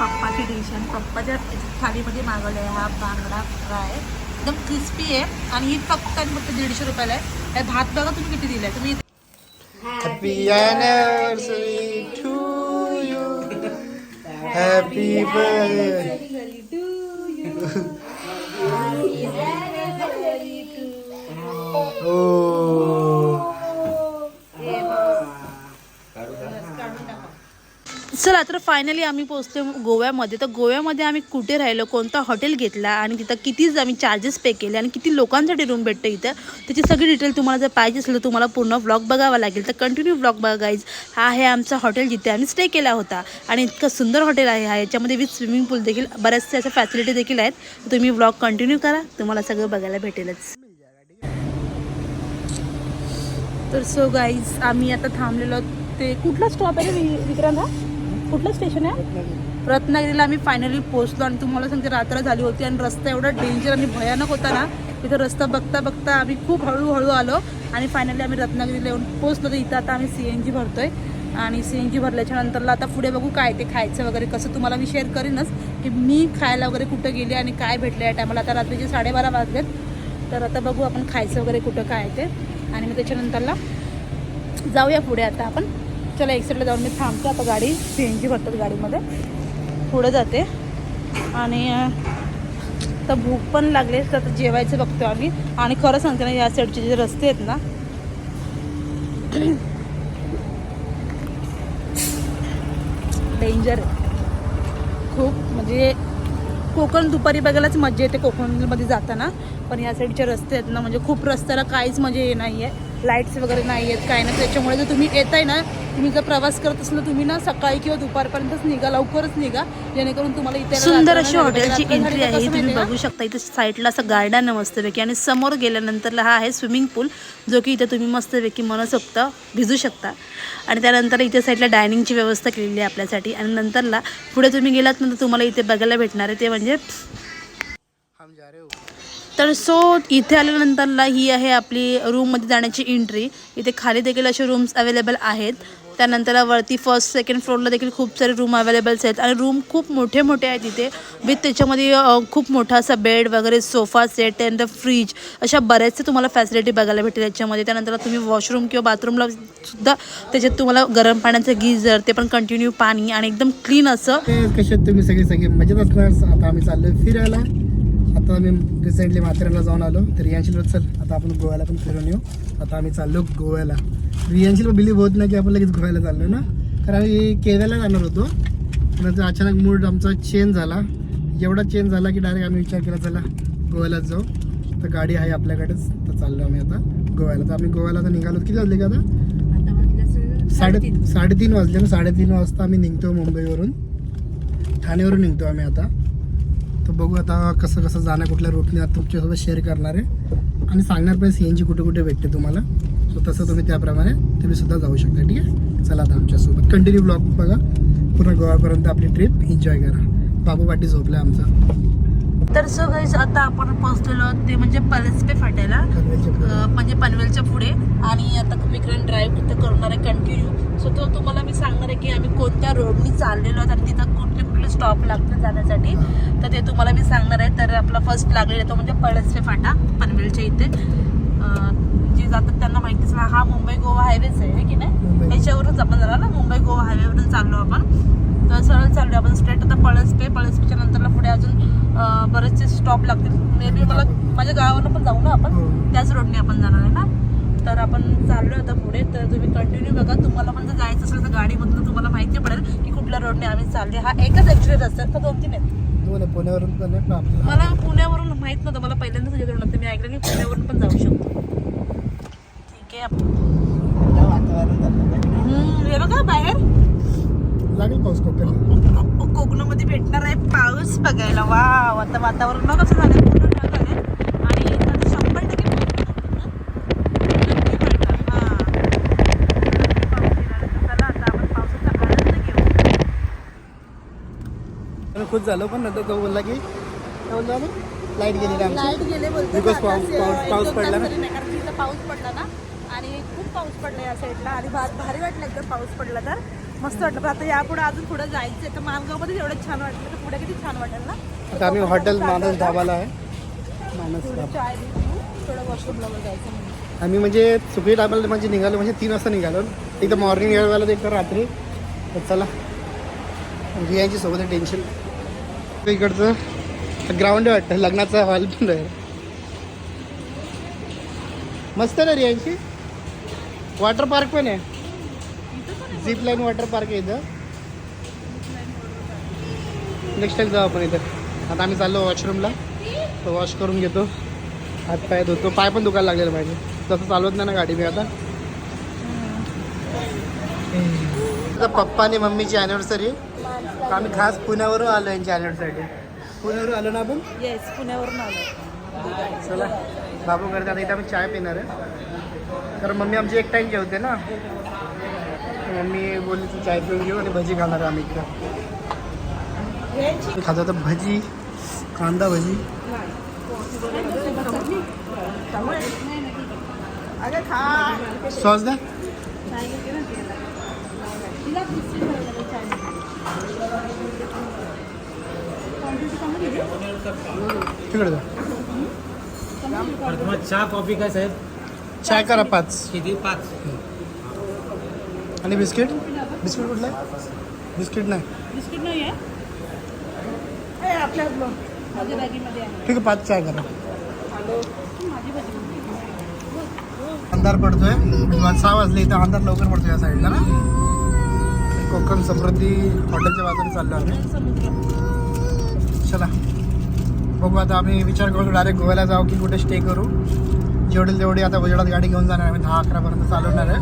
पप्पाची dish आणि पप्पाच्या थालीमध्ये मागवलं आहे हा बांगडा फ्राय एकदम क्रिस्पी आहे आणि ही फक्त आणि फक्त दीडशे रुपयाला आहे हे भात बघा तुम्ही किती दिलाय तुम्ही Happy anniversary to you. Happy birthday. Oh. चला तर फायनली आम्ही पोहोचलो गोव्यामध्ये. तर गोव्यामध्ये आम्ही कुठे राहिलो कोणता हॉटेल घेतला आणि तिथं किती आम्ही चार्जेस पे केले आणि किती लोकांसाठी रूम भेटतं इथं त्याची सगळी डिटेल तुम्हाला जर पाहिजे असेल तर तुम्हाला पूर्ण ब्लॉग बघावा लागेल. तर कंटिन्यू ब्लॉग बघायच हा आहे आमचा हॉटेल जिथे आम्ही स्टे केला होता. आणि इतकं सुंदर हॉटेल आहे हा. याच्यामध्ये विथ स्विमिंग पूल देखील बऱ्याचशा अशा फॅसिलिटी देखील आहेत. तर तुम्ही ब्लॉग कंटिन्यू करा. तुम्हाला सगळं बघायला भेटेलच. तर सो गाईज आम्ही आता थांबलेलो ते कुठला स्टॉप आहे विक्रांत हा? कुठलं स्टेशन आहे? रत्नागिरीला आम्ही फायनली पोहोचलो आणि तुम्हाला सांगते रात्र झाली होती आणि रस्ता एवढा डेंजर आणि भयानक होता ना तिथं रस्ता बघता बघता आम्ही खूप हळूहळू आलो आणि फायनली आम्ही रत्नागिरीला येऊन पोहोचलो. तर इथं आता आम्ही सी एन जी भरतोय आणि सी एन जी भरल्याच्या नंतरला आता पुढे बघू काय ते खायचं वगैरे कसं तुम्हाला मी शेअर करीनच की मी खायला वगैरे कुठं गेले आणि काय भेटलं या टायमाला आता रात्रीचे साडेबारा वाजलेत. तर आता बघू आपण खायचं वगैरे कुठं काय ते. आणि मग त्याच्यानंतरला जाऊया पुढे आता आपण. चला एक साईडला जाऊन मी थांबतो आता गाडी. सी एन जी भरतात गाडीमध्ये. पुढे जाते. आणि तर भूक पण लागली तर आता जेवायचं बघतो आम्ही. आणि खरं सांगते ना या साईडचे जे रस्ते आहेत ना डेंजर खूप म्हणजे कोकण दुपारी बघायलाच मजा येते कोकणमध्ये जाताना. पण या साईडचे रस्ते आहेत ना म्हणजे खूप रस्त्याला काहीच म्हणजे हे नाही आहे लाईट्स वगैरे नाही आहेत काही नाही. त्याच्यामुळे जर तुम्ही येताय ना तुम्ही जर प्रवास करत असला तुम्ही ना सकाळी किंवा दुपारपर्यंतच निघा लवकरच निघा. जेणेकरून तुम्हाला इथे सुंदर अशी हॉटेलची एंट्री आहे. तुम्ही? बघू शकता इथे साईडला असं गार्डन आहे मस्तपैकी आणि समोर गेल्यानंतरला हा आहे स्विमिंग पूल जो की इथे तुम्ही मस्तपैकी मनसोक्त भिजू शकता. आणि त्यानंतर इथे साईडला डायनिंगची व्यवस्था केलेली आहे आपल्यासाठी. आणि नंतरला पुढे तुम्ही गेलात नंतर तुम्हाला इथे बघायला भेटणार आहे. ते म्हणजे तर सो इथे आल्यानंतरला ही आहे आपली रूममध्ये जाण्याची एंट्री इथे खाली देखील असे रूम्स अवेलेबल आहेत. त्यानंतर वरती फर्स्ट सेकंड फ्लोअरला देखील खूप सारे रूम अवेलेबल्स आहेत. आणि रूम खूप मोठे मोठे आहेत इथे. विथ त्याच्यामध्ये खूप मोठा असा बेड वगैरे सोफा सेट त्यानंतर फ्रीज अशा बऱ्याचशा तुम्हाला फॅसिलिटी बघायला भेटेल याच्यामध्ये. त्यानंतर तुम्ही वॉशरूम किंवा बाथरूमला सुद्धा त्याच्यात तुम्हाला गरम पाण्याचं गीजर ते पण कंटिन्यू पाणी आणि एकदम क्लीन असं ते कसे तुम्ही सगळे सगळे मजेत असणार? आता आम्ही चाललोय फिरायला. आता आम्ही रिसेंटली माथेरानला जाऊन आलो. तर रियांशील चल आता आपण गोव्याला पण फिरून येऊ. आता आम्ही चाललो गोव्याला. रियांशील बिलीव्ह होत नाही की आपण लगेच गोव्याला चाललो ना? कारण आम्ही केव्याला जाणार होतो. नंतर अचानक मूड आमचा चेंज झाला. एवढा चेंज झाला की डायरेक्ट आम्ही विचार केला चला गोव्यालाच जाऊ. तर गाडी आहे आपल्याकडेच. तर चाललो आम्ही आता गोव्याला. तर आम्ही गोव्याला तर निघालो. किती वाजले का आता? साडे साडेतीन वाजले ना? साडेतीन वाजता आम्ही निघतो मुंबईवरून. ठाण्यावरून निघतो आम्ही आता. तर बघू आता कसं कसं जाणं कुठल्या रूटने आता तुमच्यासोबत शेअर करणार आहे. आणि सांगणार पण सी एन जी कुठे कुठे भेटते तुम्हाला. सो तसं तुम्ही त्याप्रमाणे तुम्ही सुद्धा जाऊ शकता ठीक आहे? चला आता आमच्यासोबत. कंटिन्यू ब्लॉग बघा. पूर्ण गोव्यापर्यंत आपली ट्रिप एन्जॉय करा. बाबू पाटी झोपला आमचा. तर सो गाईज आता आपण पोहोचलेलो आहोत ते म्हणजे पलसपे फाट्याला. म्हणजे पनवेलच्या पुढे. आणि आता विक्रांत ड्राईव्ह तिथं करणार आहे कंटिन्यू सो तो तुम्हाला मी सांगणार आहे की आम्ही कोणत्या रोडनी चाललेलो आहोत आणि तिथं कुठले कुठले स्टॉप लागतील जाण्यासाठी. तर ते तुम्हाला मी सांगणार आहे. तर आपला फर्स्ट लागलेला तो म्हणजे पळसपे फाटा पनवेलच्या इथे. जे जातात त्यांना माहितीच ना हा मुंबई गोवा हायवेच आहे की नाही. याच्यावरूनच आपण जरा ना मुंबई गोवा हायवेवरून चाललो आपण. तर सरळ चाललो आपण. स्ट्रेट आता पळसपे पळसपेच्या नंतरला पुढे अजून बरेचसे स्टॉप लागतील. मे बी मला माझ्या गावावरून पण जाऊ ना आपण. हो. त्याच रोडने आपण जाणार आहे ना. तर आपण चाललो आता पुढे. तर तुम्ही कंटिन्यू बघा. तुम्हाला पण जर जायचं असेल तर गाडीमधून तुम्हाला माहिती पडेल की कुठल्या रोडने आम्ही चालले हा एकच ॲक्च्युली रस्ता आहे, तर दोन तीन आहेत. आहे पुण्यावरून पण पण आपल्याला मला पुण्यावरून माहीत नव्हतं मला पहिल्यांदाच तुझ्याकडून नव्हतं. मी ऐकलं की पुण्यावरून पण जाऊ शकतो. ठीक आहे आपण वातावरण झालं. हम्म, हे बघा बाहेर. लागेल पाऊस कोकण को- कोकणामध्ये भेटणार आहे पाऊस बघायला. वा आता वातावरण बघ कसं झालं पूर्ण ढग आले आणि आता शंभर टक्के पाऊस पडणार. हा. पाऊस येणार आहे. चला आता आपण पावसाचा आनंद घेऊ आम्ही खुश झालो पण नंतर तो बोलला की काय बोललो आम्ही लाइट आमची. लाइट गेले बोलतो ना, पाऊस- आता पाऊस- पाऊस पडला ना? नाही, कारण पाऊस पडला ना. आणि खूप पाऊस पडला या साईडला आणि भा- भारी वाटलं एकदम पाऊस पडला तर. मस्त वाटलं. पण आता यापुढे अजून पुढे जायचं तर मालगावमध्ये एवढं छान वाटलं तर पुढे किती छान वाटेल ना? आता आम्ही हॉटेल मानस ढाबाला आहे. मानस थोडं ढाबा चाय पिऊ, थोडं वॉशरूमला वगैरे जायचं म्हणून. आम्ही म्हणजे सुखी ढाबाला म्हणजे निघालो म्हणजे तीन वाजता निघालो. एकदा मॉर्निंग वेळेला एक तर रात्री. तर चला. रियांची सोबत टेन्शन इकडचं ग्राउंड वाटतं. लग्नाचा हॉल पण आहे मस्त ना रियांची वॉटर पार्क पण आहे. झिप लाईन वॉटर पार्क आहे इथं. नेक्स्ट टाइम जाऊ आपण इथं. आता आम्ही चाललो वॉशरूमला तो वॉश करून घेतो. हात पाय धुतो. पाय पण दुखायला लागलेलं पाहिजे. तसं चालवत नाही ना गाडी मी आता. आता पप्पा आणि मम्मीची अॅनिव्हर्सरी आम्ही खास पुण्यावरून आलो यांच्या अॅनिव्हर्सरी पुण्यावरून आलो ना आपण? येस पुण्यावरून आलो. चला बाबू करतात इथं आम्ही चाय पिणार आहे. कारण मम्मी आमची एक टाईम जेवते ना. मम्मी बोलली तू चाय पिऊन घेऊ आणि भजी खाणार आहे आम्ही इथं खातो तर भजी कांदा भजी. सॉस द्या तिकडे तुम्हाला चहा कॉफी काय साहेब? चाय करा पाच. किती? पाच. आणि बिस्किट? बिस्किट कुठलं आहे? बिस्किट नाही. बिस्किट नाही आहे. आपल्या ठीक आहे पाच चाय करा. अंधार पडतोय. सहा वाजले इथं अंधार लवकर पडतोय या साईडला ना? कोकण समृद्धी हॉटेलच्या बाजूने चाललो आम्ही. चला. बघू आता आम्ही विचार करू डायरेक्ट गोव्याला जाऊ की कुठे स्टे करू. जेवढी तेवढी आता उजेडात गाडी घेऊन जाणार आम्ही दहा अकरापर्यंत चालवणार आहे.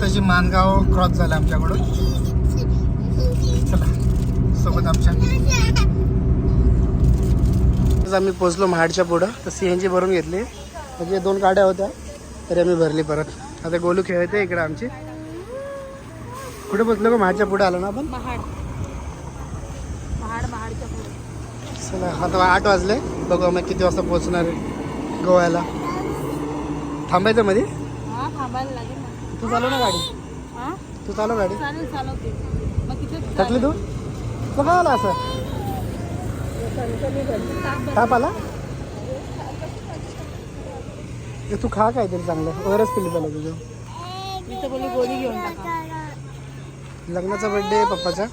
नाही मानगाव क्रॉस झालं आमच्याकडून. चला. सोबत आमच्या. आम्ही पोचलो महाडच्या पुढं. तर सी एन जी भरून घेतली. म्हणजे दोन गाड्या होत्या. तरी आम्ही भरली परत. आता गोलू खेळते इकडे आमची. कुठे पोचलो का महाडच्या पुढे आलो ना आपण? महाड. महाड महाडच्या पुढे. चला आता आठ वाजले. बघू आम्ही किती वाजता पोहोचणार आहे गोव्याला. थांबायचं मध्ये हा थांबायला लागेल ना. तू चालव ना गाडी. तू चालव गाडी. थकली तू? काय आला असं? ताप आला ए, तू खा काहीतरी चांगलं. वरच पिली पाहिजे तुझं. मी तर बोलली गोळी घेऊन टाका. लग्नाचा बर्थडे पप्पाचा.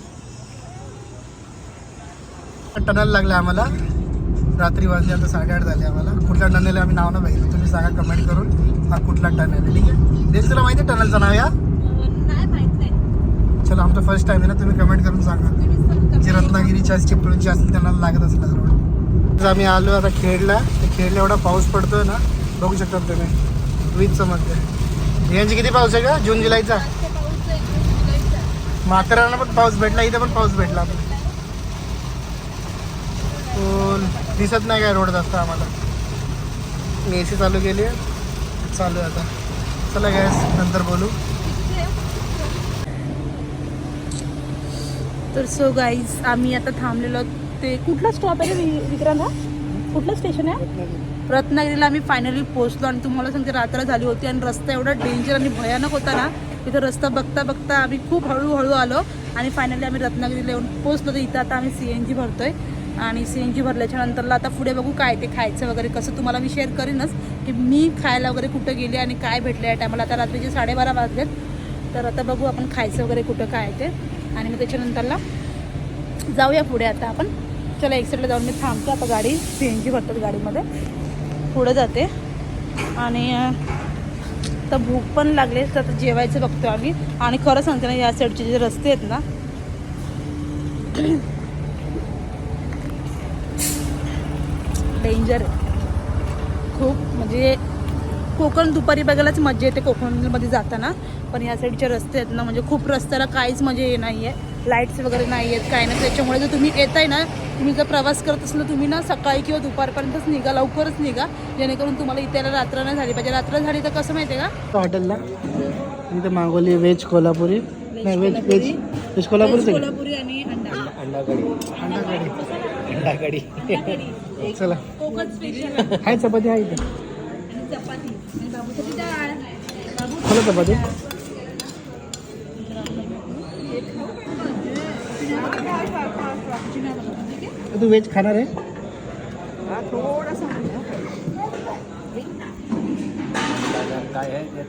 टनल लागला आम्हाला. रात्री वाजले आता साडेआठ झाले आम्हाला. कुठल्या टनेल आम्ही नाव ना बघितलं. तुम्ही सांगा कमेंट करून. हा कुठला टनल आहे. ठीक आहे? देश तुला माहिती आहे टनलचं नाव या? चला आमचा फर्स्ट टाइम आहे ना. तुम्ही कमेंट करून सांगा. जे रत्नागिरीच्या चिपळूणची असतील त्यांना लागत असेल रोड तर आम्ही आलो आता खेडला. ते खेडला एवढा पाऊस पडतोय ना बघू शकता तुम्ही. वीज चमकते यांची किती पाऊस आहे का? जून जुलैचा? माथेरानला पण पाऊस भेटला इथे पण पाऊस भेटला. आपण दिसत नाही काय रोड जास्त आम्हाला? मी ए सी चालू केली आहे. चालू आहे आता. चला गॅस नंतर बोलू. तर सो गाईज आम्ही आता थांबलेलो ते कुठला स्टॉप आहे विक्रांत हा? कुठलं स्टेशन आहे? रत्नागिरीला आम्ही फायनली पोहोचलो आणि तुम्हाला सांगते रात्र झाली होती आणि रस्ता एवढा डेंजर आणि भयानक होता ना तिथं रस्ता बघता बघता आम्ही खूप हळूहळू आलो आणि फायनली आम्ही रत्नागिरीला येऊन पोहोचलो. तर इथं आता आम्ही सी एन जी भरतोय आणि सी एन जी भरल्याच्या नंतरला आता पुढे बघू काय ते खायचं वगैरे कसं तुम्हाला मी शेअर करीनच की मी खायला वगैरे कुठं गेले आणि काय भेटलं या टायमाला आता रात्रीचे साडेबारा वाजलेत. तर आता बघू आपण खायचं वगैरे कुठं काय ते. आणि मग त्याच्यानंतरला जाऊया पुढे आता आपण. चला एक साईडला जाऊन मी थांबतो आता गाडी. सी एन जी भरतात गाडीमध्ये. पुढं जाते. आणि तर आता भूक पण लागली तर आता जेवायचं बघतो आम्ही. आणि खरं सांगते ना या साईडचे जे रस्ते आहेत ना डेंजर खूप म्हणजे कोकण दुपारी बघायलाच मजा येते कोकणमध्ये जाताना. पण या साईडचे रस्ते आहेत ना म्हणजे खूप रस्त्याला काहीच म्हणजे मजा ये नाही आहे लाईट्स वगैरे नाही आहेत काय नाही. त्याच्यामुळे जर तुम्ही येताय ना तुम्ही जर प्रवास करत असला तुम्ही ना सकाळी किंवा दुपारपर्यंतच निघा लवकरच निघा. जेणेकरून तुम्हाला इथे रात्र नाही झाली पाहिजे. रात्र झाली तर कसं माहिती आहे का हॉटेलला. इथे मागवली व्हेज कोल्हापुरी. नाही veg veg veg Kolhapuri Kolhapuri आणि अंडा. अंडा कढी चला. कोकण स्पेशल हाय चपाती आहे इथे. आणि चपाती. चपाती. तू व्हेज खाणार आहे? काय आहे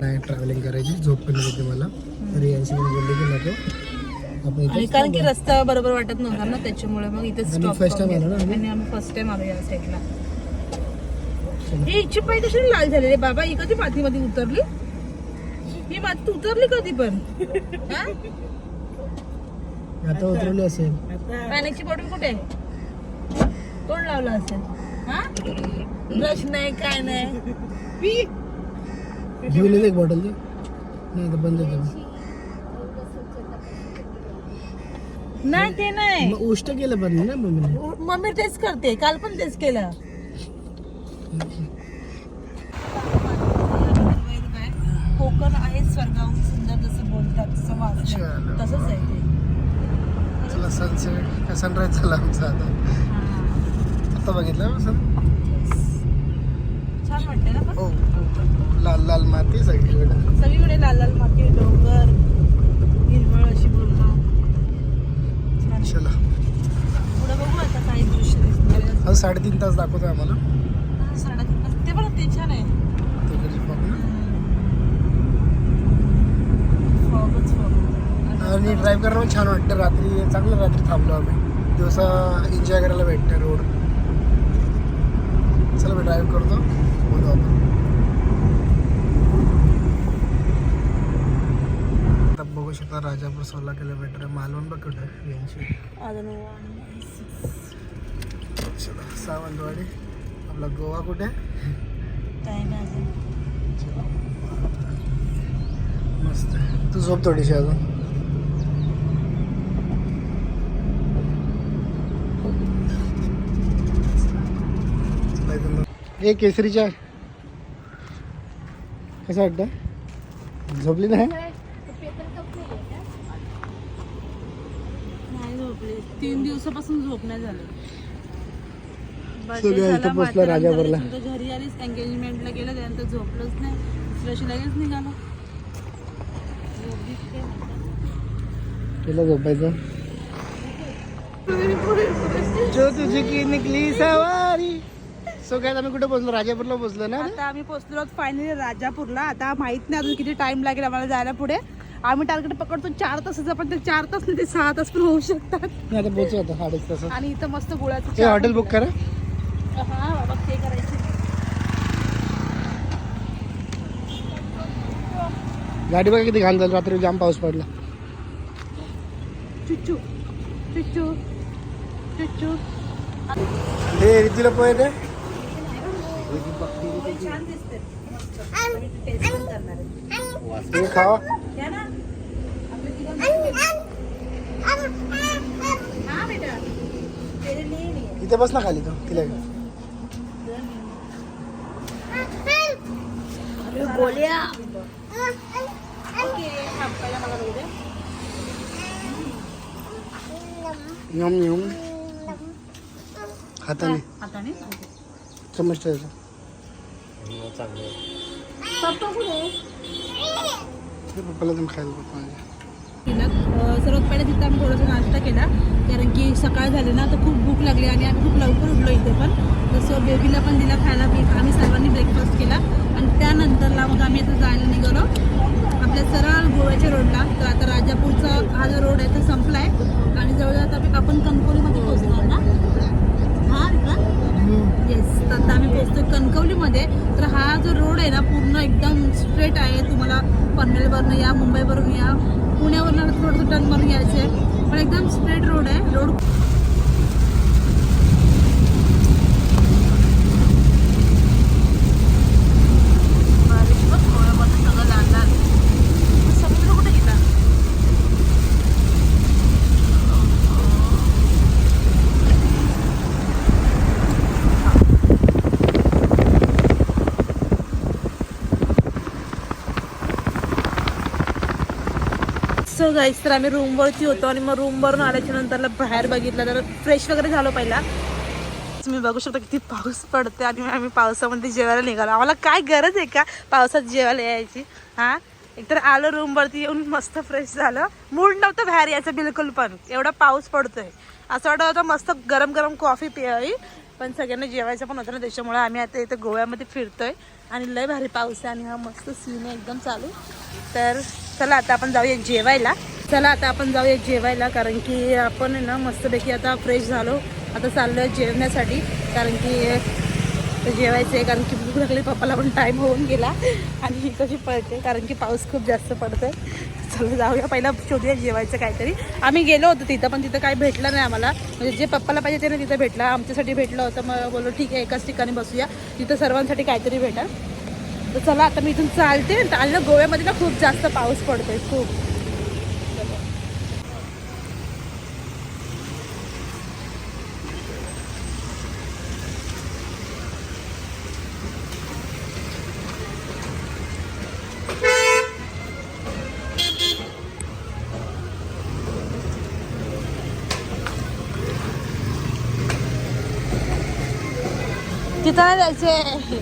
नाही ट्रॅव्हलिंग करायची झोप पण येते मला. बोलली की नको. आपण आणि इथे कारण की रस्ता बरोबर वाटत नव्हता ना त्याच्यामुळे मग इथे first time आलो ना आम्ही. फर्स्ट टाइम आलो या साईडला ही इच्छी पाय कशी लाल झाली. रे बाबा ही कधी मातीमध्ये उतरली? ही माती उतरली कधी पण? हा? आता उतरवली असेल. पाण्याची बॉटल कुठे आहे? कोण लावलं असेल? हा? ब्रश नाही काय नाही. पी. घेऊन एक बॉटल दे. नाही तर बंद आहे नाही ते नाही. उष्ट केलं पण ना मम्मीने. मम्मी तेच करते. काल पण तेच केलं. कोकण आहे स्वर्गाहून सुंदर जसं बोलतात तसं वाचलं चलो. तसंच आहे ते. चला सनसेट सनराईज झाला आमचा आता? आता बघितलं सन छान वाटते ना पण? हो लाल लाल माती सगळीकडे. सगळीकडे लाल लाल माती डोंगर हिरवळ अशी पूर्ण. छान चला. पुढे बघू आता काही दृश्य साडेतीन तास दाखवतो आम्हाला. ते पण ते छान आहे आणि ड्राईव्ह करायला छान वाटतं. रात्री चांगलं रात्री थांबलो आम्ही. दिवसा एन्जॉय करायला भेटतं रोड चला मी ड्राईव्ह करतो. बोलू आपण. आता बघू शकता राजापूर सोळा किलोमीटर मालवण बघ कुठं यांची. सावंतवाडी. आपला गोवा कुठे. मस्त. तू झोप थोडीशी अजून. ए केसरीच्या कसं वाटतं झोपली नाही नाही झोपले तीन दिवसापासून झोप नाही झालं सगळं इथं पोचलं राजापूरला. घरी आलीच एंगेजमेंटला गेलं त्यानंतर झोपलंच नाही दुसऱ्या दिवशी लगेच निघालो. तुला झोपायचं? जो तुझी की निकली सवारी. सो काय आम्ही कुठे पोचलो राजापूरला पोचलो ना आता आम्ही पोहोचलो फायनली राजापूरला. आता माहीत नाही अजून किती टाइम लागेल आम्हाला जायला पुढे. आम्ही टार्गेट पकडतो चार तासाचं पण ते चार तास नाही ते सहा तास पण होऊ शकतात. मी आता पोचू आता अडीच तास आणि इथं मस्त गुळाचं चहा हॉटेल बुक करा. हा बाबा ते करायचे गाडी बघा किती घाण झाली? रात्री जाम पाऊस पडला. चुच्चू चुच्चू चुच्चू. हे रितीला पोहे ते? छान दिसते मस्त आम्ही टेस्ट पण करणार आहे खावा घ्या ना इथे बस ना खाली तो तिला बघू दे. यम यम हाताने. हाताने. चमच पप्पाला तुम्ही खायला बघ सर्वात पहिले तिथं आम्ही थोडासा नाश्ता केला. कारण की सकाळ झाली ना तर खूप भूक लागली आणि आम्ही खूप लवकर उठलो इथे पण. जसं बेबीला पण दिला खायला पी आम्ही सर्वांनी ब्रेकफास्ट केला. आणि त्यानंतरला मग आम्ही आता जायला निघालो. आपल्या सरळ गोव्याच्या रोडला. तर आता राजापूरचा हा जो रोड आहे तो संपला आहे आणि जवळजवळ आता आपण- आपण कणकवलीमध्ये पोहोचलो ना? हा का येस तर आता आम्ही पोहोचतो कणकवलीमध्ये. तर हा जो रोड आहे ना पूर्ण एकदम स्ट्रेट आहे. तुम्हाला पनवेलवरून या मुंबईवरून या. पुण्यावरून थोडंसं टर्न मारून यायचं आहे पण एकदम स्ट्रेट रोड आहे. रोड सगळं लाल लाल समुद्र कुठे गेला सो तर आम्ही रूमवरती होतो आणि मग रूमवरून आल्याच्या नंतरला बाहेर बघितलं तर फ्रेश वगैरे झालो पहिला. तुम्ही बघू शकता किती पाऊस पडते आणि आम्ही पावसामध्ये जेवायला निघालो. आम्हाला काय गरज आहे का पावसात जेवायला यायची? हा? एकतर आलो रूमवरती येऊन मस्त फ्रेश झालं. मूड नव्हतं बाहेर यायचं बिलकुल पण. एवढा पाऊस पडतोय. असं वाटत होतं मस्त गरम गरम कॉफी पियावी. पण सगळ्यांना जेवायचं पण होतं ना त्याच्यामुळे आम्ही आता इथं गोव्यामध्ये फिरतोय. आणि लय भारी पाऊस आहे आणि हा मस्त सीन आहे एकदम चालू. तर चला आता आपण जाऊया जेवायला. चला आता आपण जाऊया जेवायला कारण की आपण ना मस्तपैकी आता फ्रेश झालो. आता चाललोय जेवण्यासाठी कारण की तर जेवायचं आहे कारण की भूक लागली पप्पाला पण टाईम होऊन गेला. आणि ही कशी पडते कारण की पाऊस खूप जास्त पडतोय. चला जाऊया. पहिला शोधूया जेवायचं काहीतरी. आम्ही गेलो होतो तिथं पण तिथं काही भेटलं नाही आम्हाला. म्हणजे जे पप्पाला पाहिजे ते ना तिथं भेटलं. आमच्यासाठी भेटलं होतं. मग बोललो ठीक आहे एकाच ठिकाणी बसूया. तिथं सर्वांसाठी काहीतरी भेटेल. तर चला आता मी इथून चालते. आणि गोव्यामध्ये ना खूप जास्त पाऊस पडतोय खूप. तिथं नाही जायचे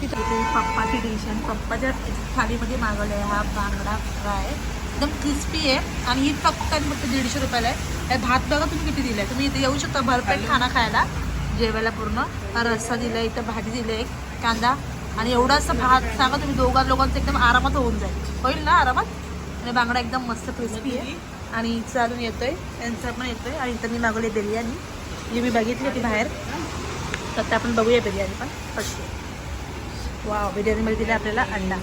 तिथे पप्पाची डिश आणि पप्पाच्या थालीमध्ये मागवलं आहे हा बांगडा फ्राय. एकदम क्रिस्पी आहे. आणि ही फक्त आणि फक्त दीडशे रुपयाला आहे. भात बघा तुम्ही किती दिलाय. तुम्ही इथे येऊ शकता भरपेट खाना खायला. जेवायला पूर्ण. हा रस्सा दिलाय इथं भाजी दिली एक कांदा. आणि एवढा असं भात सांगा तुम्ही दोघा लोकांचं एकदम आरामात होऊन जाईल. होईल ना आरामात? आणि बांगडा एकदम मस्त क्रिस्पी आहे. आणि चालून येतोय. त्यांचा पण येतोय. आणि इथं मी मागवली बिर्याणी. जी मी बघितली होती बाहेर. तर आता आपण बघूया बिर्याणी पण कशी आहे. वाव बिर्याणीमध्ये दिला आपल्याला अंडा.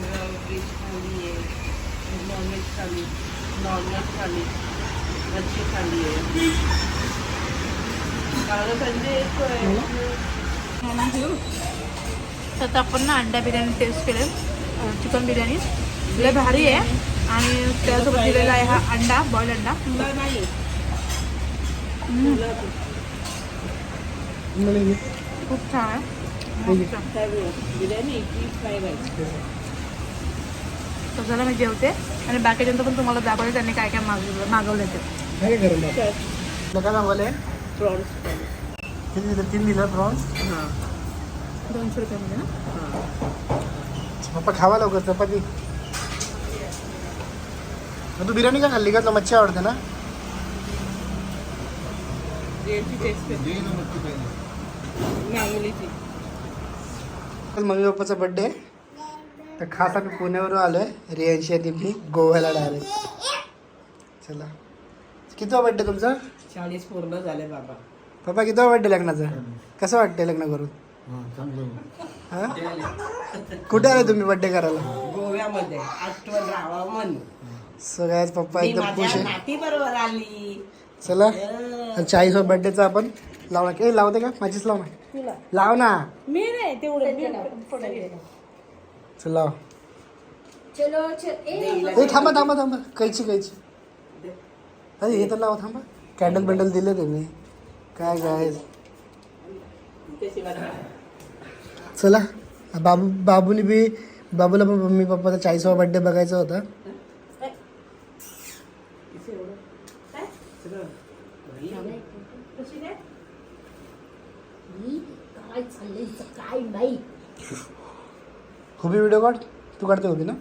तर आता आपण ना अंडा बिर्याणी टेस्ट केलं चिकन बिर्याणी. लय भारी आहे. आणि त्यासोबत दिलेला आहे हा अंडा बॉईल अंडा. हम्म. खूप छान आहे. तर चला मी जेवते. आणि बाकीच्यांचं पण तुम्हाला दाखवले त्यांनी काय काय मागवलं मागवलं ते. काय मागवले किती दिलं तीन दिलं प्रॉन्स दोनशे रुपयामध्ये ना? पप्पा खावा लवकर चपाती. मग तू बिर्याणी का खाल्ली? का तुला मच्छी आवडते ना? मम्मी पप्पाचा बड्डे तर खास आम्ही पुण्यावरून आलो आहे रियांशी आणि मी गोव्याला डायरेक्ट चला. कितवा बड्डे तुमचा? चाळीस पूर्ण झाले बाबा. पप्पा कितवा बड्डे लग्नाचा? कसं वाटतंय लग्न करून? हा? कुठे आले तुम्ही बड्डे करायला? गोव्यामध्ये सगळ्यात पप्पा एकदम खुश आहे. नाती बरोबर आली. चला. आणि चाळीसवा बड्डेचा आपण? लावणार की लावते का? माझीच लाव ना. लाव ना. मी नाही तेवढं चल लाव. ए थांबा थांबा थांबा. कैची कैची? अरे हे तर लावा थांबा. कॅन्डल बंडल दिले तुम्ही काय काय? चला. बाबू बाबूने बी बाबूला पण मम्मी पप्पाचा चाळीसवा बड्डे बघायचा होता. हुबी व्हिडिओ काढ. तू काढते हुबी ना?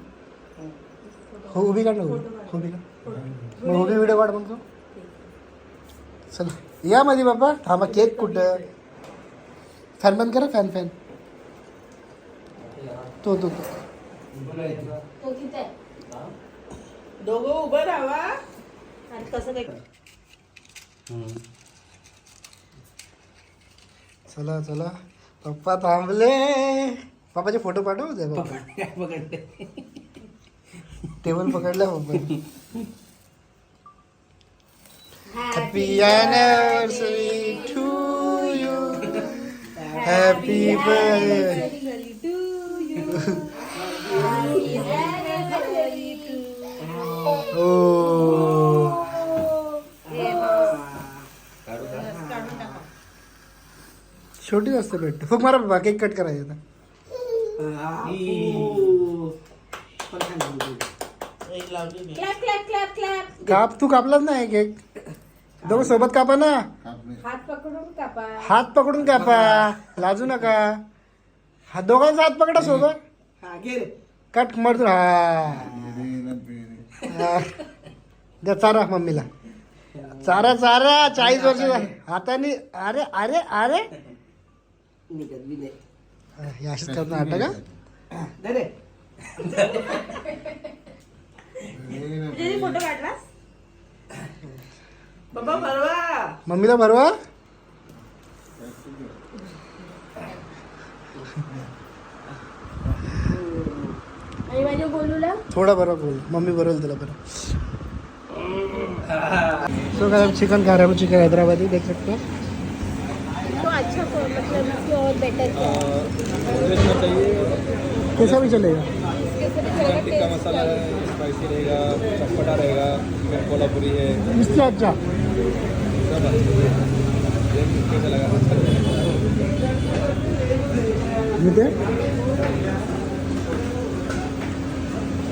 हो हुबी काढ ना हुबी. हुबी काढ. मग हुबी व्हिडिओ काढ मग तू चला. या मध्ये बाबा. थांबा केक कुठं? फॅन बंद करा फॅन फॅन तो तो तो. दोघं उभं राहावा आणि कसं काय चला चला. पप्पा थांबले. पप्पाचे फोटो पाठव दे पप्पा काय बघते टेबल पकडला पप्पा happy anniversary to you happy birthday ओ छोटी असते भेटते. फक्त मारा बाबा केक कट करायचा आता क्लॅप क्लॅप क्लॅप क्लॅप. काप तू कापलाच नाही केक दोघं सोबत कापा ना. हात पकडून काप. हात पकडून कापा. लाजू नका. हा दोघांचा हात पकडा सोबत. हा घे. रे कट मरतो. हा. हा. द्या चारा मम्मीला. चारा चारा. चाळीस वर्ष. हाताने अरे अरे अरे. निघत हे अशीच करत नाटक का? दे रे फोटो काढलास मम्मीला भरवा. आणि माझ्या बोलूला थोडा बरोबर बोल. मम्मी बरोबर तुला बरं सो काय चिकन खा रहा है चिकन हैदराबादी देख सकते हो. तो अच्छा मतलब इसके और बेटर कैसा भी चलेगा? टिक्का मसाला है स्पाइसी रहेगा चटपटा रहेगा चिकन कोल्हापुरी है। इससे अच्छा। सब कैसा लगा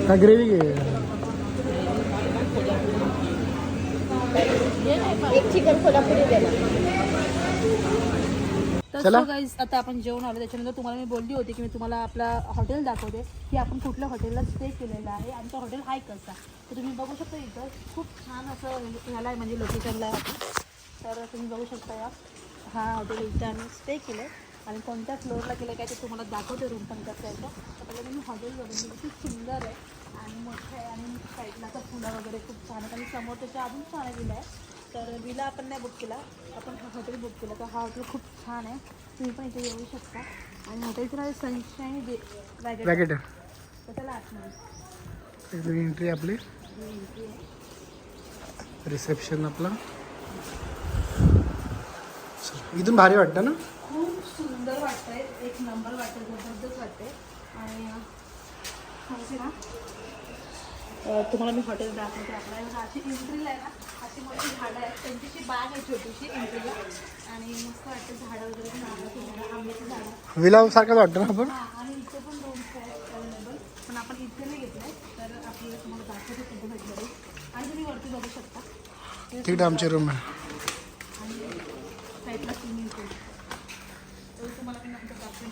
का ग्रेवी चिकन कोल्हापुरी देणार तर चला. आता आपण जेवण आलो. त्याच्यानंतर तुम्हाला मी बोलली होती की मी तुम्हाला आपला हॉटेल दाखवते की आपण कुठल्या हॉटेलला स्टे केलेला आहे आणि तो हॉटेल हाय कसा तर तुम्ही बघू शकता इथं खूप छान असं ह्याला आहे म्हणजे लोकेशनला तर तुम्ही बघू शकता या. हा हॉटेल इथं आम्ही स्टे केलं आहे आणि कोणत्या फ्लोअरला केलं काय ते तुम्हाला दाखवते रूम पण कसं आहे. तर आपल्याला मी हॉटेल बघून खूप सुंदर आहे. आणि मोठं आहे. आणि साईडला तर फुलं वगैरे खूप छान आहेत. आणि समोर त्याच्या अजून छान आहे आहे तर विला आपण नाही बुक केला. आपण हा हॉटेल बुक केलं. तर हा हॉटेल खूप छान आहे. तुम्ही पण इथे येऊ शकता. आणि हॉटेलचं नाव सनशाईन दे वॅगेट पॅकेट त्याला आतमध्ये आहे एंट्री आपली रिसेप्शन आपला. इथून भारी वाटतं ना? खूप सुंदर वाटतंय. एक नंबर वाटतंय. जबरदस्त वाटते आणि अं, ना अं, तुम्हाला मी हॉटेल दाखवते. आपल्या इथं अशी एंट्रीला आहे ना अशी मोठी झाडं आहेत. त्यांची बाग आहे छोटीशी एंट्रीला. आणि मस्त वाटतं झाडं वगैरे पण आंब्याची झाडं आंब्याची झाडं. विला सारखं वाटतं ना आपण? हाँ आणि इथे पण रूम्स आहेत अवेलेबल पण आपण इथे नाही घेतलं तर आपल्याला तुम्हाला दाखवते कुठे भेटलं. आणि तुम्ही वरती बघू शकता. तिकडे आमचे रूम आहे. आणि साईडला स्विमिंग पूल तर तुम्हाला मी नंतर दाखवेन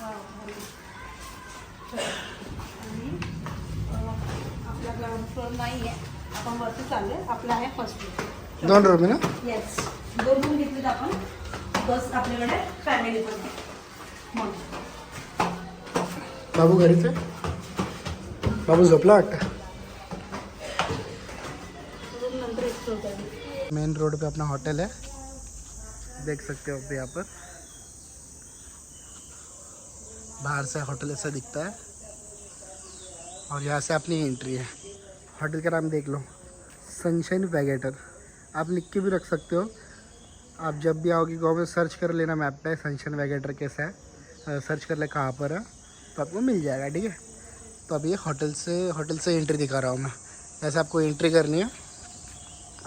वाव, भारी. आणि ग्राउंड नाही आहे. आपण वरती चाललोय. आपला आहे फ़र्स्ट फ्लोअर दोन रूम आहे ना? येस दोन रूम घेतलेत आपण. बस आपल्याकडे फॅमिली पण मग. बाबू घरीच आहे? बाबू झोपला वाटतं? करू. मेन रोड पे अपना होटल है. देख सकते हो आप यहाँ पर. बाहर से होटल ऐसा दिखता है. और यहाँ से अपनी एंट्री है. होटल का नाम देख लो। सनशाइन वैगेटर आप लिख के भी रख सकते हो। आप जब भी आओगे गाँव में सर्च कर लेना मैप पे सनशाइन वैगेटर कैसा है। सर्च कर ले कहाँ पर है तो आपको मिल जाएगा, ठीक है। तो अभी होटल से होटल से एंट्री दिखा रहा हूँ मैं। ऐसे आपको एंट्री करनी है,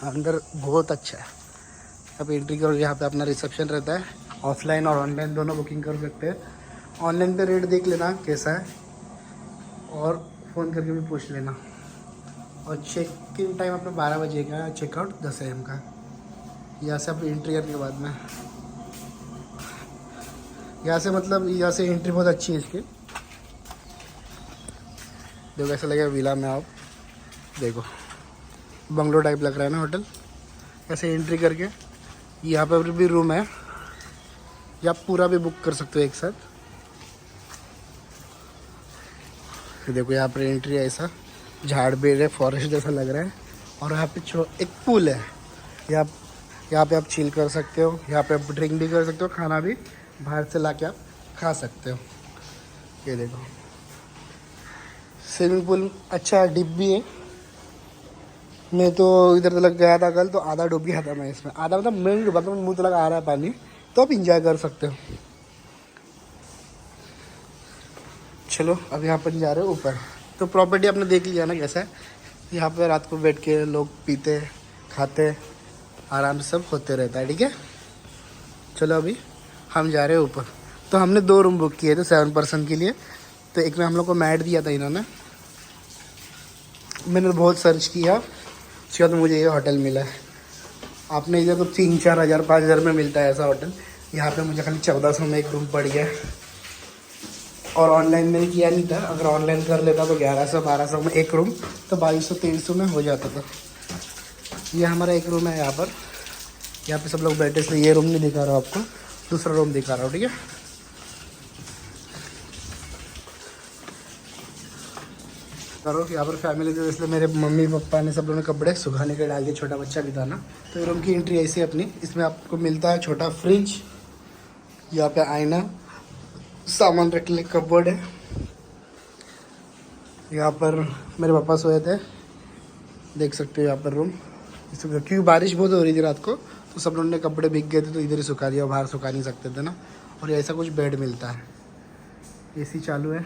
अंदर बहुत अच्छा है। आप एंट्री करो यहाँ पे अपना रिसेप्शन रहता है। ऑफलाइन और ऑनलाइन दोनों बुकिंग कर सकते हैं। ऑनलाइन पे रेट देख लेना कैसा है। और फ़ोन करके भी पूछ लेना। और चेक इन टाइम अपना बारह बजे का है चेकआउट दस एम का। यहाँ से आप एंट्री करने के बाद में। यहाँ से मतलब यहाँ से एंट्री बहुत अच्छी है इसकी। देखो ऐसा लगेगा विला में आप देखो। बंगलो टाइप लग रहा है ना होटल ऐसे एंट्री करके यहाँ पर भी रूम है। या पूरा भी बुक कर सकते हो एक साथ। देखो यहाँ पर एंट्री है ऐसा। झाड़ पेड़ है फॉरेस्ट जैसा लग रहा है। और यहाँ पे एक पूल है। यहाँ यहाँ पे आप चिल कर सकते हो। यहाँ पे आप ड्रिंक भी कर सकते हो। खाना भी बाहर से ला आप खा सकते हो। ये देखो। स्विमिंग पूल अच्छा डिप भी है। मैं तो इधर तक गया था कल तो आधा डूब गया था मैं इसमें। आधा मतलब मैं डूबा था मुँह तक आ रहा है पानी। तो आप इंजॉय कर सकते हो। चलो, अब यहाँ पर जा रहे हो ऊपर। तो प्रॉपर्टी आपने देख लिया ना कैसा है? यहाँ पे रात को बैठ के लोग पीते, खाते, आराम से सब होते रहता है, ठीक है? चलो अभी हम जा रहे हैं ऊपर। तो हमने दो रूम बुक किए थे सेवन पर्सन के लिए। तो एक में हम लोग को मैट दिया था इन्होंने। मैंने बहुत सर्च किया, उसके बाद तो मुझे ये होटल मिला है। आपने इधर तो तीन चार हज़ार, पाँच हज़ार में मिलता है ऐसा होटल यहाँ पे मुझे खाली चौदह सौ में एक रूम पड़ गया और ऑनलाइन मैंने किया नहीं था। अगर ऑनलाइन कर लेता तो ग्यारह सौ, बारह सौ में एक रूम तो बाईस सौ तेईस सौ में हो जाता था। ये हमारा एक रूम है यहाँ पर। यहाँ पे सब लोग बैठे इसलिए ये रूम नहीं दिखा रहा आपको, दूसरा रूम दिखा रहा हूँ, ठीक है? करो यहाँ पर फैमिली थी इसलिए मेरे मम्मी पापा ने सब लोगों ने कपड़े सुखाने के डाल दिए, छोटा बच्चा भी था ना। तो रूम की एंट्री ऐसी अपनी, इसमें आपको मिलता है छोटा फ्रिज यहाँ पे आईना सामान रखने के कपबोर्ड है। यहाँ पर मेरे पापा सोए थे। देख सकते हो यहाँ पर रूम क्योंकि बारिश बहुत हो रही थी रात को तो सब लोगों ने कपड़े भीग गए थे तो इधर ही सुखा दिया बाहर सुखा नहीं सकते थे ना। और ऐसा कुछ बेड मिलता है। एसी चालू है।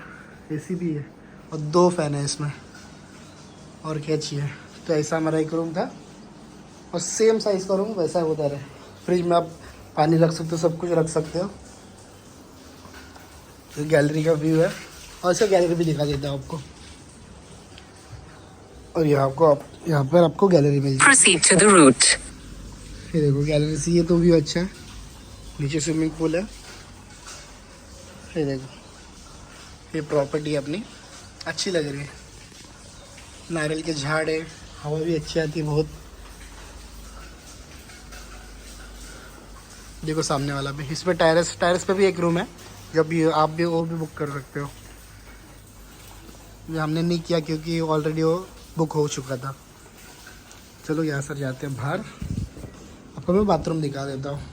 एसी भी है। और दो फ़ैन है इसमें। और क्या चाहिए? तो ऐसा हमारा एक रूम था। और सेम साइज़ का रूम वैसा उधर है फ्रिज में आप पानी रख सकते हो, सब कुछ रख सकते हो। ये गैलरी का व्यू है। और ऐसा गैलरी भी दिखा देता है आपको। और यहाँ आपको आप यहाँ पर आपको गैलरी मिल जाएगी. ये देखो गैलरी से ये तो व्यू अच्छा है। नीचे स्विमिंग पूल है। ये देखो ये प्रॉपर्टी अपनी। अच्छी लग रही है। नारियल के झाड़ है हवा भी अच्छी आती है बहुत। देखो सामने वाला भी इसमें टेरेस टेरेस पे भी एक रूम है। जब भी आप भी, वो भी बुक कर सकते हो। ये हमने नहीं किया क्योंकि ऑलरेडी वो बुक हो चुका था। चलो यहाँ सर जाते हैं बाहर। आपको मैं बाथरूम दिखा देता हूँ।